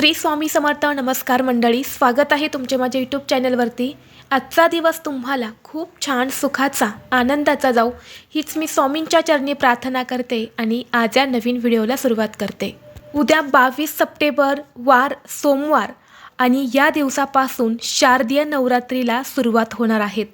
श्री स्वामी समर्थ नमस्कार मंडळी स्वागत आहे तुमचे माझ्या यूट्यूब चॅनलवरती आजचा दिवस तुम्हाला खूप छान सुखाचा आनंदाचा जाऊ हीच मी स्वामींच्या चरणी प्रार्थना करते आणि आज या नवीन व्हिडिओला सुरुवात करते. उद्या बावीस सप्टेंबर वार सोमवार आणि या दिवसापासून शारदीय नवरात्रीला सुरुवात होणार आहेत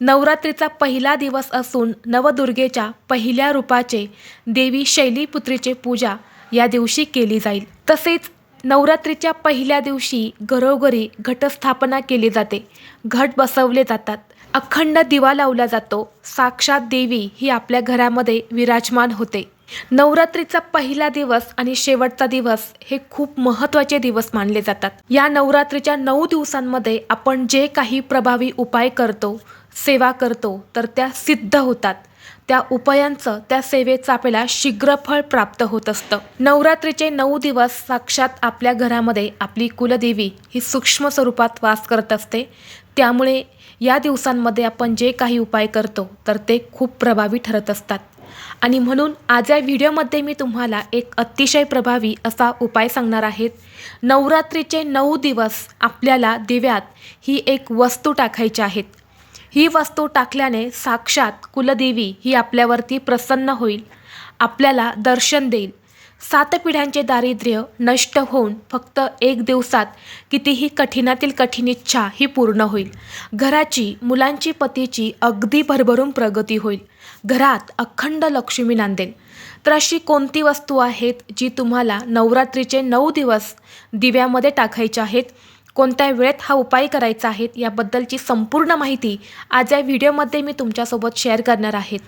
नवरात्रीचा पहिला दिवस असून नवदुर्गेच्या पहिल्या रूपाचे देवी शैलीपुत्रीचे पूजा या दिवशी केली जाईल. तसेच नवरात्रीच्या पहिल्या दिवशी घरोघरी घटस्थापना केली जाते. घट बसवले जातात. अखंड दिवा लावला जातो. साक्षात देवी ही आपल्या घरामध्ये विराजमान होते. नवरात्रीचा पहिला दिवस आणि शेवटचा दिवस हे खूप महत्त्वाचे दिवस मानले जातात. या नवरात्रीच्या नऊ दिवसांमध्ये आपण जे काही प्रभावी उपाय करतो सेवा करतो तर त्या सिद्ध होतात. त्या उपायांचं त्या सेवेचं आपल्याला शीघ्र फळ प्राप्त होत असतं. नवरात्रीचे नऊ दिवस साक्षात आपल्या घरामध्ये आपली कुलदेवी ही सूक्ष्म स्वरूपात वास करत असते. त्यामुळे या दिवसांमध्ये आपण जे काही उपाय करतो तर ते खूप प्रभावी ठरत असतात. आणि म्हणून आज या व्हिडिओमध्ये मी तुम्हाला एक अतिशय प्रभावी असा उपाय सांगणार आहेत नवरात्रीचे नऊ दिवस आपल्याला दिव्यात ही एक वस्तू टाकायची आहेत. ही वस्तू टाकल्याने साक्षात कुलदेवी ही आपल्यावरती प्रसन्न होईल आपल्याला दर्शन देईल. सात पिढ्यांचे दारिद्र्य नष्ट होऊन फक्त एक दिवसात कितीही कठीणातील कठीण इच्छा ही पूर्ण होईल. घराची मुलांची पतीची अगदी भरभरून प्रगती होईल. घरात अखंड लक्ष्मी नांदेल तर अशी कोणती वस्तू आहेत जी तुम्हाला नवरात्रीचे नऊ दिवस दिव्यामध्ये टाकायच्या आहेत? कोणत्या वेळेत हा उपाय करायचा आहे याबद्दलची संपूर्ण माहिती आज या व्हिडिओमध्ये मी तुमच्यासोबत शेअर करणार आहेत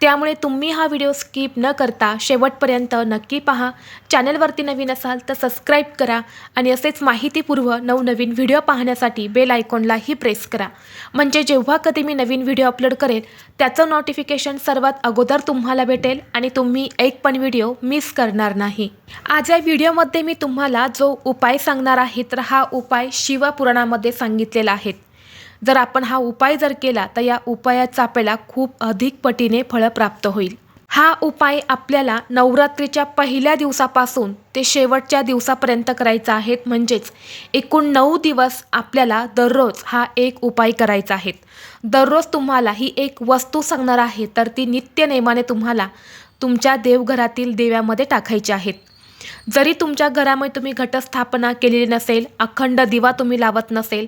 त्यामुळे तुम्ही हा व्हिडिओ स्किप न करता शेवटपर्यंत नक्की पहा. चॅनलवरती नवीन असाल तर सबस्क्राईब करा आणि असेच माहितीपूर्व नवनवीन व्हिडिओ पाहण्यासाठी बेल आयकॉनलाही प्रेस करा. म्हणजे जेव्हा कधी मी नवीन व्हिडिओ अपलोड करेल त्याचं नोटिफिकेशन सर्वात अगोदर तुम्हाला भेटेल आणि तुम्ही एक पण व्हिडिओ मिस करणार नाही. आज या व्हिडिओमध्ये मी तुम्हाला जो उपाय सांगणार आहे तर हा उपाय शिवपुराणामध्ये सांगितलेला आहे. जर आपण हा उपाय जर केला तर या उपायाचा आपल्याला खूप अधिक पटीने फळं प्राप्त होईल. हा उपाय आपल्याला नवरात्रीच्या पहिल्या दिवसापासून ते शेवटच्या दिवसापर्यंत करायचा आहे म्हणजेच एकूण नऊ दिवस आपल्याला दररोज हा एक उपाय करायचा आहे दररोज तुम्हाला ही एक वस्तू सांगणार आहे तर ती नित्यनेमाने तुम्हाला तुमच्या देवघरातील देव्यामध्ये टाकायची आहेत. जरी तुमच्या घरामध्ये तुम्ही घटस्थापना केलेली नसेल अखंड दिवा तुम्ही लावत नसेल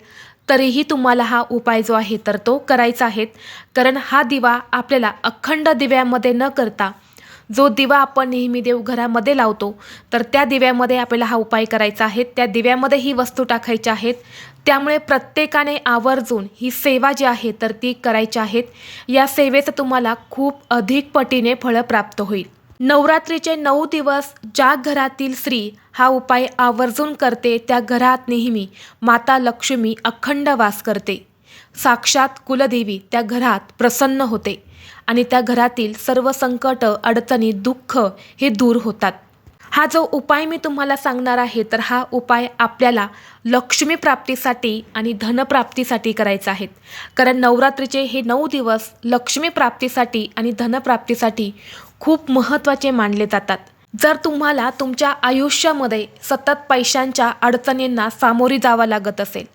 तरीही तुम्हाला हा उपाय जो आहे तर तो करायचा आहे. कारण हा दिवा आपल्याला अखंड दिव्यामध्ये न करता जो दिवा आपण नेहमी देवघरामध्ये लावतो तर त्या दिव्यामध्ये आपल्याला हा उपाय करायचा आहे. त्या दिव्यामध्ये ही वस्तू टाकायच्या आहेत. त्यामुळे प्रत्येकाने आवर्जून ही सेवा जी आहे तर ती करायची आहेत. या सेवेचं तुम्हाला खूप अधिक पटीने फळं प्राप्त होईल. नवरात्रीचे नऊ दिवस ज्या घरातील स्त्री हा उपाय आवर्जून करते त्या घरात नेहमी माता लक्ष्मी अखंड वास करते. साक्षात कुलदेवी त्या घरात प्रसन्न होते आणि त्या घरातील सर्व संकट अडचणी दुःख हे दूर होतात. हा जो उपाय मी तुम्हाला सांगणार आहे तर हा उपाय आपल्याला लक्ष्मी प्राप्तीसाठी आणि धनप्राप्तीसाठी करायचा आहे. कारण नवरात्रीचे हे नऊ दिवस लक्ष्मी प्राप्तीसाठी आणि धनप्राप्तीसाठी खूप महत्त्वाचे मानले जातात. जर तुम्हाला तुमच्या आयुष्यामध्ये सतत पैशांच्या अडचणींना सामोरी जावं लागत असेल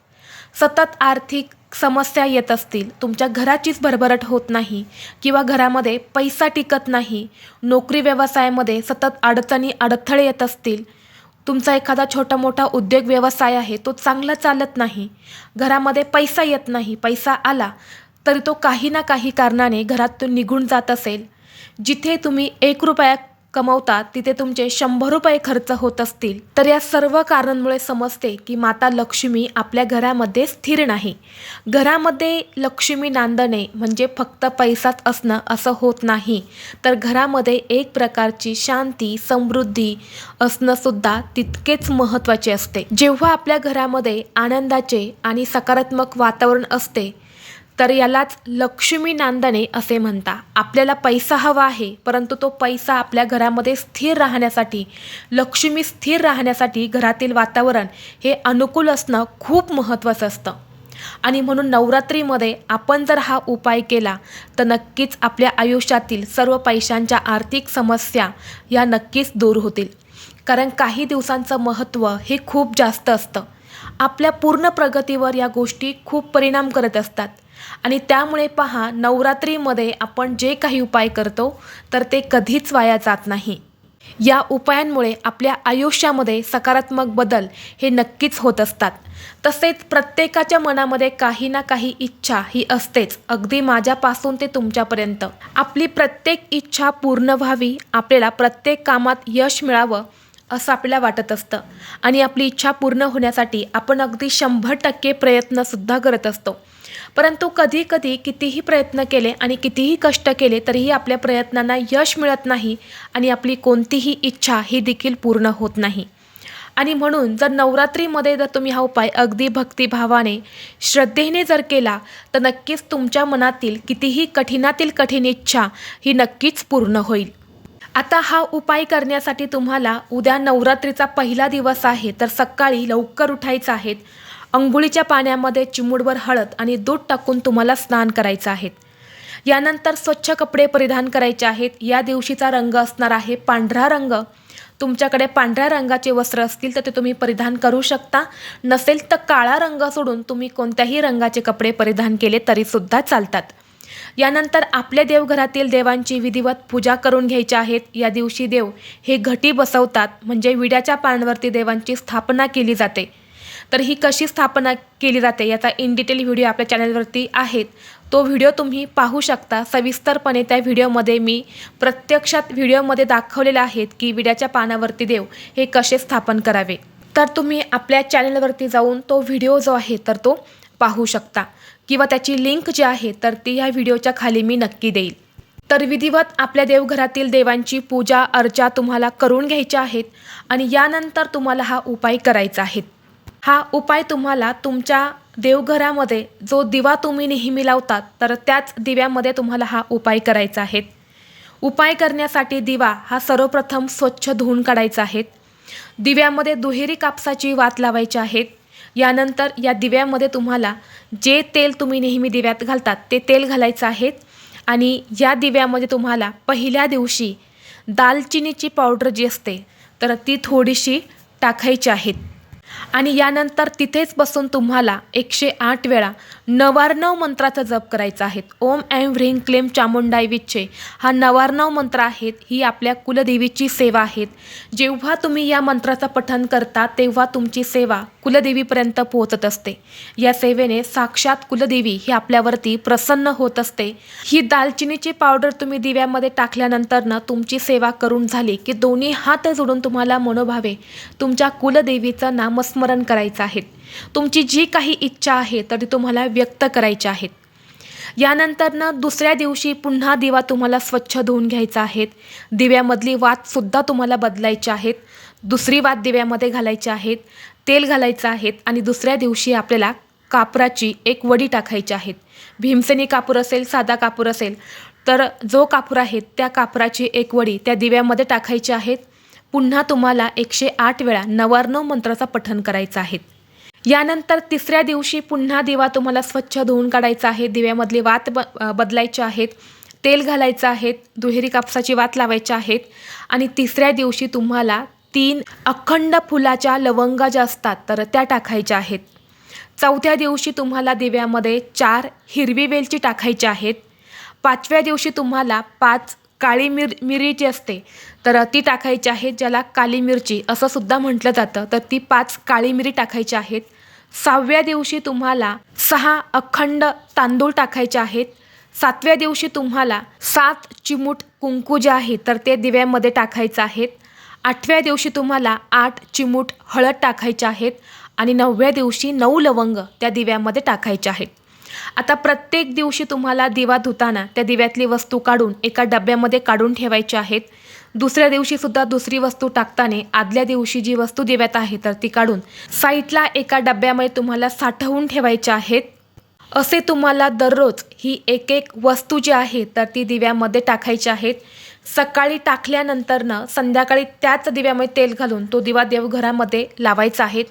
सतत आर्थिक समस्या येत असतील तुमच्या घराचीच भरभराट होत नाही किंवा घरामध्ये पैसा टिकत नाही नोकरी व्यवसायामध्ये सतत अडचणी अडथळे येत असतील तुमचा एखादा छोटा मोठा उद्योग व्यवसाय आहे तो चांगला चालत नाही घरामध्ये पैसा येत नाही पैसा आला तरी तो काही ना काही कारणाने घरातून निघून जात असेल जिथे तुम्ही एक रुपया कमवता तिथे तुमचे शंभर रुपये खर्च होत असतील. तर या सर्व कारणांमुळे समजते की माता लक्ष्मी आपल्या घरामध्ये स्थिर नाही. घरामध्ये लक्ष्मी नांदणे म्हणजे फक्त पैसाच असणं असं होत नाही. तर घरामध्ये एक प्रकारची शांती समृद्धी असणंसुद्धा तितकेच महत्त्वाचे असते. जेव्हा आपल्या घरामध्ये आनंदाचे आणि सकारात्मक वातावरण असते तर यालाच लक्ष्मी नांदणे असे म्हणता आपल्याला पैसा हवा आहे परंतु तो पैसा आपल्या घरामध्ये स्थिर राहण्यासाठी लक्ष्मी स्थिर राहण्यासाठी घरातील वातावरण हे अनुकूल असणं खूप महत्त्वाचं असतं. आणि म्हणून नवरात्रीमध्ये आपण जर हा उपाय केला तर नक्कीच आपल्या आयुष्यातील सर्व पैशांच्या आर्थिक समस्या या नक्कीच दूर होतील. कारण काही दिवसांचं महत्त्व हे खूप जास्त असतं. आपल्या पूर्ण प्रगतीवर या गोष्टी खूप परिणाम करत असतात. आणि त्यामुळे पहा नवरात्रीमध्ये आपण जे काही उपाय करतो तर ते कधीच वाया जात नाही. या उपायांमुळे आपल्या आयुष्यामध्ये सकारात्मक बदल हे नक्कीच होत असतात. तसेच प्रत्येकाच्या मनामध्ये काही ना काही इच्छा ही असतेच अगदी माझ्यापासून ते तुमच्यापर्यंत. आपली प्रत्येक इच्छा पूर्ण व्हावी आपल्याला प्रत्येक कामात यश मिळावं असं आपल्याला वाटत असतं. आणि आपली इच्छा पूर्ण होण्यासाठी आपण अगदी शंभर टक्के प्रयत्नसुद्धा करत असतो. परंतु कधी कधी कितीही प्रयत्न केले आणि कितीही कष्ट केले तरीही आपल्या प्रयत्नांना यश मिळत नाही आणि आपली कोणतीही इच्छा ही देखील पूर्ण होत नाही. आणि म्हणून जर नवरात्रीमध्ये जर तुम्ही हा उपाय अगदी भक्तिभावाने श्रद्धेने जर केला तर नक्कीच तुमच्या मनातील कितीही कठीणातील कठीण इच्छा ही नक्कीच पूर्ण होईल. आता हा उपाय करण्यासाठी तुम्हाला उद्या नवरात्रीचा पहिला दिवस आहे तर सकाळी लवकर उठायचं आहेत अंघोळीच्या पाण्यामध्ये चिमूडवर हळद आणि दूध टाकून तुम्हाला स्नान करायचं आहे. यानंतर स्वच्छ कपडे परिधान करायचे आहेत. या दिवशीचा रंग असणार आहे पांढरा रंग. तुमच्याकडे पांढऱ्या रंगाचे वस्त्र असतील तर ते तुम्ही परिधान करू शकता. नसेल तर काळा रंग सोडून तुम्ही कोणत्याही रंगाचे कपडे परिधान केले तरीसुद्धा चालतात. यानंतर आपल्या देवघरातील देवांची विधिवत पूजा करून घ्यायची आहेत. या दिवशी देव हे घटी बसवतात. म्हणजे विड्याच्या पानवरती देवांची स्थापना केली जाते. तर ही कशी स्थापना केली जाते याचा इन डिटेल व्हिडिओ आपल्या चॅनलवरती आहेत. तो व्हिडिओ तुम्ही पाहू शकता. सविस्तरपणे त्या व्हिडिओमध्ये मी प्रत्यक्षात व्हिडिओमध्ये दाखवलेले आहेत की विड्याच्या पानावरती देव हे कसे स्थापन करावे. तर तुम्ही आपल्या चॅनलवरती जाऊन तो व्हिडिओ जो आहे तर तो पाहू शकता. किंवा त्याची लिंक जी आहे तर ती ह्या व्हिडिओच्या खाली मी नक्की देईल. तर विधिवत आपल्या देवघरातील देवांची पूजा अर्चा तुम्हाला करून घ्यायच्या आहेत आणि यानंतर तुम्हाला हा उपाय करायचा आहे. हा उपाय तुम्हाला तुमच्या देवघरामध्ये जो दिवा तुम्ही नेहमी लावतात तर त्याच दिव्यामध्ये तुम्हाला हा उपाय करायचा आहे उपाय करण्यासाठी दिवा हा सर्वप्रथम स्वच्छ धुवून काढायचा आहे दिव्यामध्ये दुहेरी कापसाची वात लावायची आहेत. यानंतर या दिव्यामध्ये तुम्हाला जे तेल तुम्ही नेहमी दिव्यात घालतात ते तेल घालायचं आहे आणि या दिव्यामध्ये तुम्हाला पहिल्या दिवशी दालचिनीची पावडर जी असते तर ती थोडीशी टाकायची आहेत. आणि यानंतर तिथेच बसून तुम्हाला एकशे आठ वेळा नवार्णव मंत्राचा जप करायचा आहे. ओम ऐं व्ह्रीं क्लेम चामुंडाई विच्छे. हा नवार्णव मंत्र आहेत ही आपल्या कुलदेवीची सेवा आहेत. जेव्हा तुम्ही या मंत्राचं पठण करता तेव्हा तुमची सेवा कुलदेवीपर्यंत पोहोचत असते. या सेवेने साक्षात कुलदेवी ही आपल्यावरती प्रसन्न होत असते. ही दालचिनीची पावडर तुम्ही दिव्यामध्ये टाकल्यानंतर ना तुमची सेवा करून झाली की दोन्ही हात जोडून तुम्हाला मनोभावे तुमच्या कुलदेवीचं नामस्मरण करायचं आहे. तुमची जी काही इच्छा आहे तर ती तुम्हाला व्यक्त करायची आहेत. यानंतरनं दुसऱ्या दिवशी पुन्हा दिवा तुम्हाला स्वच्छ धुवून घ्यायचा आहे दिव्यामधली वातसुद्धा तुम्हाला बदलायची आहेत. दुसरी वात दिव्यामध्ये घालायची आहेत. तेल घालायचं आहेत आणि दुसऱ्या दिवशी आपल्याला कापराची एक वडी टाकायची आहेत. भीमसेनी कापूर असेल साधा कापूर असेल तर जो कापूर आहे त्या कापराची एक वडी त्या दिव्यामध्ये टाकायची आहेत. पुन्हा तुम्हाला एकशे आठ वेळा नवार्णव मंत्राचा पठण करायचं आहे. यानंतर तिसऱ्या दिवशी पुन्हा दिवा तुम्हाला स्वच्छ धुवून काढायचा आहे. दिव्यामधली वात ब बदलायचे आहेत. तेल घालायचं आहेत. दुहेरी कापसाची वात लावायची आहेत. आणि तिसऱ्या दिवशी तुम्हाला तीन अखंड फुलाच्या लवंगा ज्या असतात तर त्या टाकायच्या आहेत. चौथ्या दिवशी तुम्हाला दिव्यामध्ये चार हिरवी वेलची टाकायची आहेत. पाचव्या दिवशी तुम्हाला पाच काळी मिर मिरी जी असते तर ती टाकायची आहे ज्याला काली मिरची असं सुद्धा म्हटलं जातं. तर ती पाच काळी मिरी टाकायची आहेत. सहाव्या दिवशी तुम्हाला सहा अखंड तांदूळ टाकायचे आहेत. सातव्या दिवशी तुम्हाला सात चिमूट कुंकू जे आहे तर ते दिव्यामध्ये टाकायचं आहेत. आठव्या दिवशी तुम्हाला आठ चिमूट हळद टाकायचे आहेत आणि नवव्या दिवशी नऊ लवंग त्या दिव्यामध्ये टाकायचे आहेत. आता प्रत्येक दिवशी तुम्हाला दिवा धुताना त्या दिव्यातली वस्तू काढून एका डब्यामध्ये काढून ठेवायची आहेत. दुसऱ्या दिवशीसुद्धा दुसरी वस्तू टाकताना आदल्या दिवशी जी वस्तू दिव्यात आहे तर ती काढून साईटला एका डब्यामध्ये तुम्हाला साठवून ठेवायच्या आहेत. असे तुम्हाला दररोज ही एक एक वस्तू जी आहे तर ती दिव्यामध्ये टाकायची आहेत. सकाळी टाकल्यानंतरनं संध्याकाळी त्याच दिव्यामध्ये तेल घालून तो दिवा देवघरामध्ये लावायचा आहे.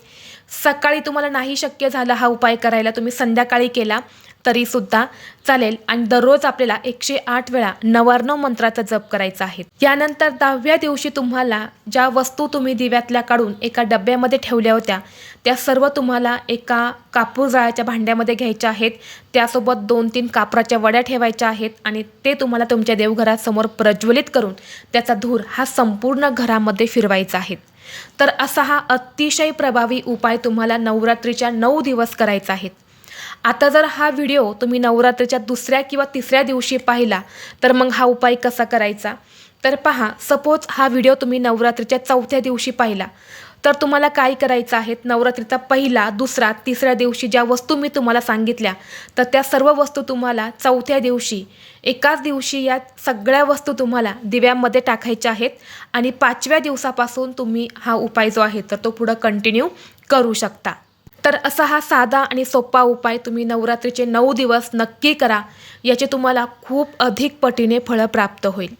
सकाळी तुम्हाला नाही शक्य झालं हा उपाय करायला तुम्ही संध्याकाळी केला. तरीसुद्धा चालेल. आणि दररोज आपल्याला एकशे आठ वेळा नवार्णव मंत्राचा जप करायचा आहे. यानंतर दहाव्या दिवशी तुम्हाला ज्या वस्तू तुम्ही दिव्यातल्या काढून एका डब्यामध्ये ठेवल्या होत्या त्या सर्व तुम्हाला एका कापूर जाळ्याच्या भांड्यामध्ये घ्यायच्या आहेत. त्यासोबत दोन तीन कापराच्या वड्या ठेवायच्या आहेत आणि ते तुम्हाला तुमच्या देवघरासमोर प्रज्वलित करून त्याचा धूर हा संपूर्ण घरामध्ये फिरवायचा आहे. तर असा हा अतिशय प्रभावी उपाय तुम्हाला नवरात्रीच्या नऊ दिवस करायचा आहेत आता जर हा व्हिडिओ तुम्ही नवरात्रीच्या दुसऱ्या किंवा तिसऱ्या दिवशी पाहिला तर मग हा उपाय कसा करायचा? तर पहा सपोज हा व्हिडिओ तुम्ही नवरात्रीच्या चौथ्या दिवशी पाहिला. तर तुम्हाला काय करायचं आहे? नवरात्रीचा पहिला दुसरा तिसऱ्या दिवशी ज्या वस्तू मी तुम्हाला सांगितल्या तर त्या सर्व वस्तू तुम्हाला चौथ्या दिवशी एकाच दिवशी या सगळ्या वस्तू तुम्हाला दिव्यामध्ये टाकायच्या आहेत आणि पाचव्या दिवसापासून तुम्ही हा उपाय जो आहे तर तो पुढं कंटिन्यू करू शकता. तर असा हा साधा आणि सोपा उपाय तुम्ही नवरात्रीचे नऊ दिवस नक्की करा याचे तुम्हाला खूप अधिक पटीने फळं प्राप्त होईल.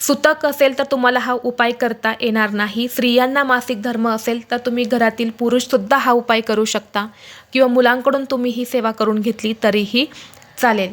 सुतक असेल तर तुम्हाला हा उपाय करता येणार नाही. स्त्रियांना मासिक धर्म असेल तर तुम्ही घरातील पुरुषसुद्धा हा उपाय करू शकता किंवा मुलांकडून तुम्ही ही सेवा करून घेतली तरीही चालेल.